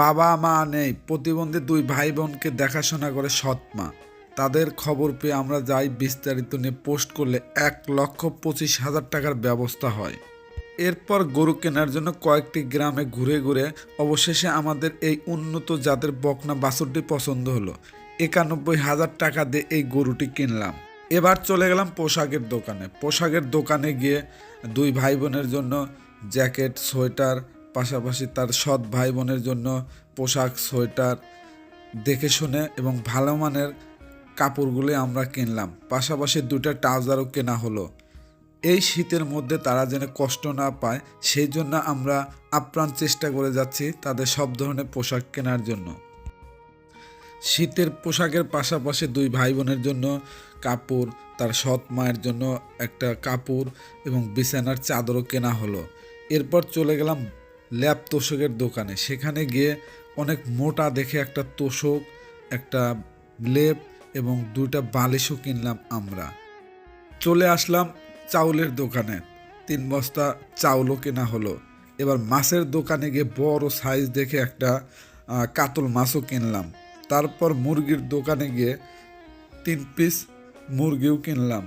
বাবা মা নেই, প্রতিবন্ধী দুই ভাই বোনকে দেখাশোনা করে সৎ মা। তাদের খবর পেয়ে আমরা যাই বিস্তারিত নিয়ে পোস্ট করলে এক লক্ষ পঁচিশ হাজার টাকার ব্যবস্থা হয়। এরপর গরু কেনার জন্য কয়েকটি গ্রামে ঘুরে ঘুরে অবশেষে আমাদের এই উন্নত জাতের বকনা বাছুরটি পছন্দ হলো। একানব্বই হাজার টাকা দিয়ে এই গরুটি কিনলাম। এবার চলে গেলাম পোশাকের দোকানে। পোশাকের দোকানে গিয়ে দুই ভাই বোনের জন্য জ্যাকেট, সোয়েটার পাশাপাশি তার সৎ ভাই বোনের জন্য পোশাক, সোয়েটার দেখে শুনে এবং ভালো মানের কাপড়গুলি আমরা কিনলাম। পাশাপাশি দুটা ট্রাউজারও কেনা হলো। এই শীতের মধ্যে তারা যেন কষ্ট না পায়, সেই জন্য আমরা আপ্রাণ চেষ্টা করে যাচ্ছি তাদের সব ধরনের পোশাক কেনার জন্য। শীতের পোশাকের পাশাপাশি দুই ভাই বোনের জন্য কাপড়, তার সৎ মায়ের জন্য একটা কাপড় এবং বিছানার চাদরও কেনা হলো। এরপর চলে গেলাম ল্যাপ তোষকের দোকানে। সেখানে গিয়ে অনেক মোটা দেখে একটা তোষক, একটা লেপ এবং দুইটা বালিশও কিনলাম আমরা। চলে আসলাম চাউলের দোকানে। তিন বস্তা চাউলও কেনা হলো। এবার মাছের দোকানে গিয়ে বড় সাইজ দেখে একটা কাতল মাছও কিনলাম। তারপর মুরগির দোকানে গিয়ে তিন পিস মুরগিও কিনলাম।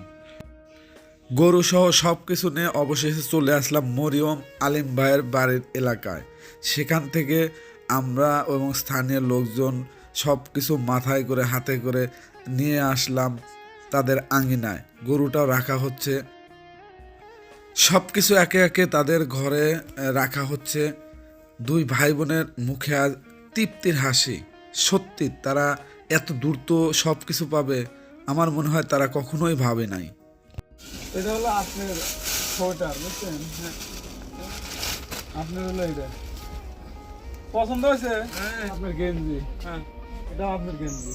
গরু সহ সব কিছু নিয়ে অবশেষে চলে আসলাম মরিয়ম আলিম ভাইয়ের বাড়ির এলাকায়। সেখান থেকে আমরা এবং স্থানীয় লোকজন সব কিছু মাথায় করে, হাতে করে নিয়ে আসলাম তাদের আঙিনায়। গরুটাও রাখা হচ্ছে। সব কিছু একে একে তাদের ঘরে রাখা হচ্ছে। দুই ভাই বোনের মুখে আজ তৃপ্তির হাসি। সত্যি, তারা এত দ্রুত সব কিছু পাবে, আমার মনে হয় তারা কখনোই ভাবে নাই। এটা হলো আপনার সোয়েটার বুঝছেন? হ্যাঁ। আপনার হলো এটা পছন্দ হয়েছে? আপনার গেঞ্জি। হ্যাঁ। এটা আপনার গেঞ্জি।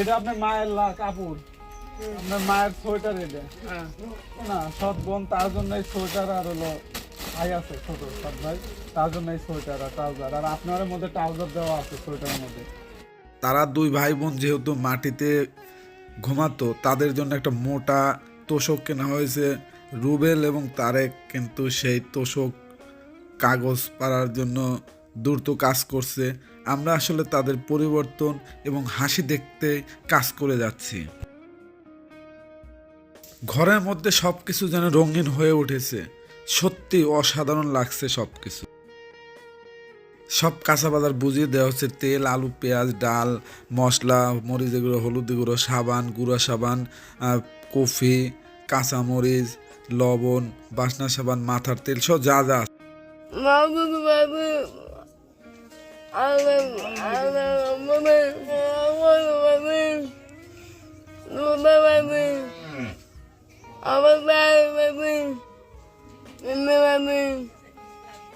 এটা আপনার মায়ের লা কাপড়। আপনার মায়ের সোয়েটার এটা। না সৎ বোন তার জন্য এই সোয়েটার আর হলো ভাই আছে ছোট সৎ ভাই। তার জন্য এই সোয়েটার আর ট্রাউজার। আর আপনার মধ্যে ট্রাউজার দেওয়া আছে সোয়েটারের মধ্যে। তারা দুই ভাই বোন যেহেতু মাটিতে ঘুমাতো তাদের জন্য একটা মোটা তোষক কেনা হয়েছে। রুবেল এবং তারেক কিন্তু সেই তোষক কাগজ পাড়ার জন্য দ্রুত কাজ করছে। আমরা আসলে তাদের পরিবর্তন এবং হাসি দেখতে কাজ করে যাচ্ছি। ঘরের মধ্যে সব কিছু যেন রঙিন হয়ে উঠেছে। সত্যি অসাধারণ লাগছে সব কিছু সব কাঁচা বাজার বুঝিয়ে দেওয়া হচ্ছে, তেল, আলু, পেঁয়াজ, ডাল, মশলা, মরিচ গুঁড়ো, হলুদ গুঁড়ো, সাবান, গুঁড়া সাবান কফি কাঁচা মরিচ লবণ, বাসনা সাবান, মাথার তেল সব যা যা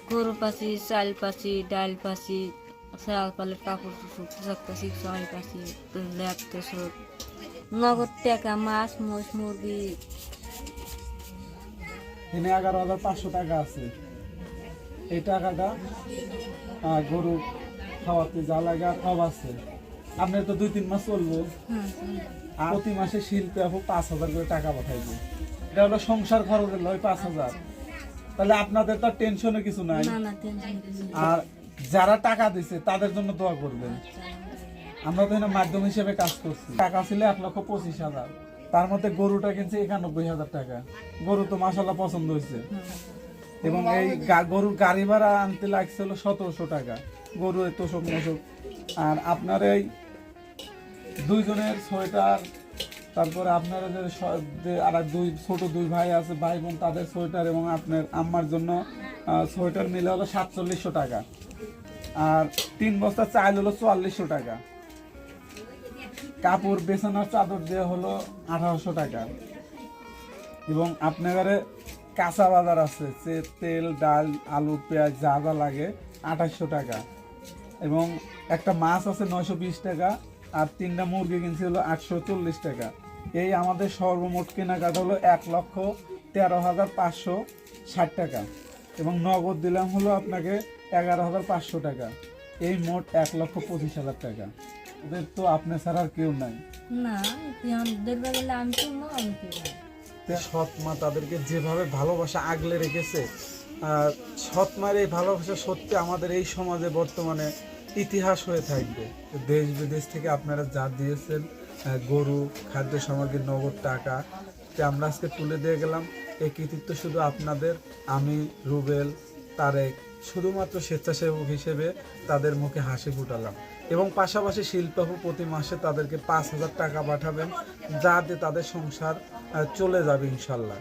গরু পাশি চাল পাশি ডাল পাশি চাল পালের কাপড় পোশাক পাশি চাল পাশি, ল্যাপ তোষক নগদ টাকা, মাছ, মোষ, মুরগি এখানে এগারো হাজার পাঁচশো টাকা আছে। এই টাকাটা গরু খাওয়াতে যা লাগে আর আছে। আপনার তো দুই তিন মাস চলবো। আর প্রতি মাসে শিল্পে আপু পাঁচ হাজার করে টাকা পাঠাইবো এটা হলো সংসার খরচ হলো ওই পাঁচ হাজার। তাহলে আপনাদের তো টেনশনে কিছু নাই। না না টেনশন কিছু নেই। আর যারা টাকা দিছে তাদের জন্য দোয়া করবেন। আমরা তো এখানে মাধ্যম হিসেবে কাজ করছি। টাকা ছিল এক লক্ষ পঁচিশ হাজার। তার মধ্যে গরুটা কিনছে একানব্বই হাজার টাকা। গরু তো মাসাল্লাহ পছন্দ হয়েছে। এবং এই গরুর গাড়ি ভাড়া আনতে লাগছিল সতেরোশো টাকা। গরু তোষক মোষক আর আপনার এই দুইজনের সোয়েটার, তারপরে আপনার যে আর দুই ছোট দুই ভাই আছে, ভাই বোন, তাদের সোয়েটার এবং আপনার আম্মার জন্য সোয়েটার মিলে হলো সাতচল্লিশশো টাকা। আর তিন বস্তা চাল হলো চুয়াল্লিশশো টাকা। কাপড় বেছানোর চাদর দেওয়া হলো আঠারোশো টাকা। এবং আপনার কাঁচা বাজার আছে সে তেল, ডাল, আলু, পেঁয়াজ, যা যা লাগে আঠাশশো টাকা। এবং একটা মাছ আছে নয়শো বিশ টাকা, আর তিনটা মুরগি কিনছি হলো আটশো চল্লিশ টাকা। এই আমাদের সর্বমোট কেনাকাটা হলো এক লক্ষ তেরো হাজার পাঁচশো ষাট টাকা। এবং নগদ দিলাম হলো আপনাকে এগারো হাজার পাঁচশো টাকা। এই মোট এক লক্ষ পঁচিশ হাজার টাকা। ওদের তো আপনি ছাড়া আর কেউ নাই। না দেখবে গেলে আমি তো না আমি কি করব? সৎ মা তাদেরকে যেভাবে ভালোবাসা আগলে রেখেছে সৎ মায়ের এই ভালোবাসা সত্যি আমাদের এই সমাজে বর্তমানে ইতিহাস হয়ে থাকবে। দেশ বিদেশ থেকে আপনারা যা দিয়েছেন গরু খাদ্য সামগ্রী নগদ টাকা আমরা আজকে তুলে দিয়ে গেলাম। এই কৃতিত্ব শুধু আপনাদের আমি রুবেল তারেক শুধুমাত্র স্বেচ্ছাসেবক হিসেবে তাদের মুখে হাসি ফুটালাম এবং পাশাপাশি শিল্পাপু প্রতি মাসে তাদেরকে পাঁচ হাজার টাকা পাঠাবেন যাতে তাদের সংসার চলে যাবে ইনশাল্লাহ।